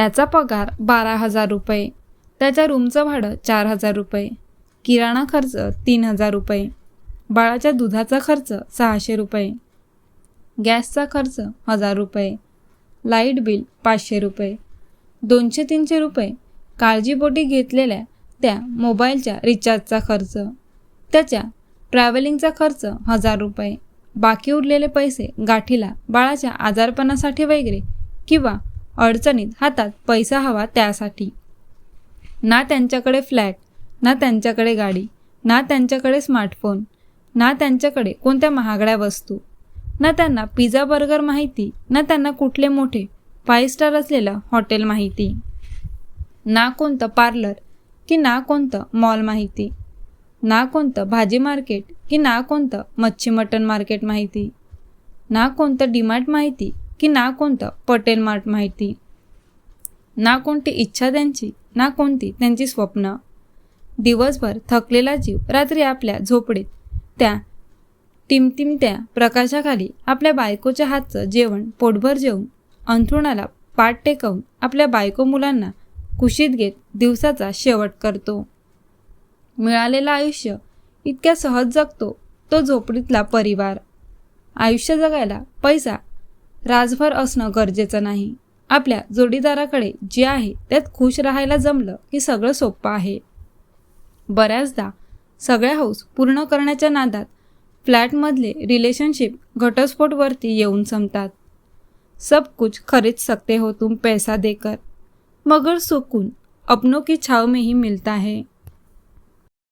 त्याचा पगार बारा हजार रुपये. त्याच्या रूमचं भाडं चार हजार रुपये. किराणा खर्च तीन हजार रुपये. बाळाच्या दुधाचा खर्च सहाशे रुपये. गॅसचा खर्च हजार रुपये. लाइट बिल पाचशे रुपये. दोनशे तीनशे रुपये. काळजीपोटी घेतलेल्या त्या मोबाईलच्या रिचार्जचा खर्च. त्याच्या ट्रॅव्हलिंगचा खर्च हजार रुपये. बाकी उरलेले पैसे गाठीला बाळाच्या आजारपणासाठी वगैरे किंवा अडचणीत हातात पैसा हवा त्यासाठी. ना त्यांच्याकडे फ्लॅट ना त्यांच्याकडे गाडी ना त्यांच्याकडे स्मार्टफोन ना त्यांच्याकडे कोणत्या महागड्या वस्तू. ना त्यांना पिझ्झा बर्गर माहिती ना त्यांना कुठले मोठे फाईव्ह स्टार असलेलं हॉटेल माहिती. ना कोणतं पार्लर की ना कोणतं मॉल माहिती. ना कोणतं भाजी मार्केट की ना कोणतं मच्छी मटण मार्केट माहिती. ना कोणतं डीमार्ट माहिती की ना कोणतं? पटेल मार्ट माहिती. ना कोणती इच्छा त्यांची ना कोणती त्यांची स्वप्न. दिवसभर थकलेला जीव रात्री आपल्या झोपडीत त्या टिमटिमत्या प्रकाशाखाली आपल्या बायकोच्या हातचं जेवण पोटभर जेवून अंथरुणाला पाठ टेकवून आपल्या बायको मुलांना कुशीत घेत दिवसाचा शेवट करतो. मिळालेलं आयुष्य इतक्या सहज जगतो तो झोपडीतला परिवार. आयुष्य जगायला पैसा राजभर असणं गरजेचं नाही. आपल्या जोडीदाराकडे जे आहे त्यात खुश राहायला जमलं की सगळं सोपं आहे. बऱ्याचदा सगळ्या हौस पूर्ण करण्याच्या नादात फ्लॅटमधले रिलेशनशिप घटस्फोटवरती येऊन संपतात. सब कुछ खरीद सकते हो तुम पैसा देकर. मगर सुकून अपनों की छाव में ही मिलता है.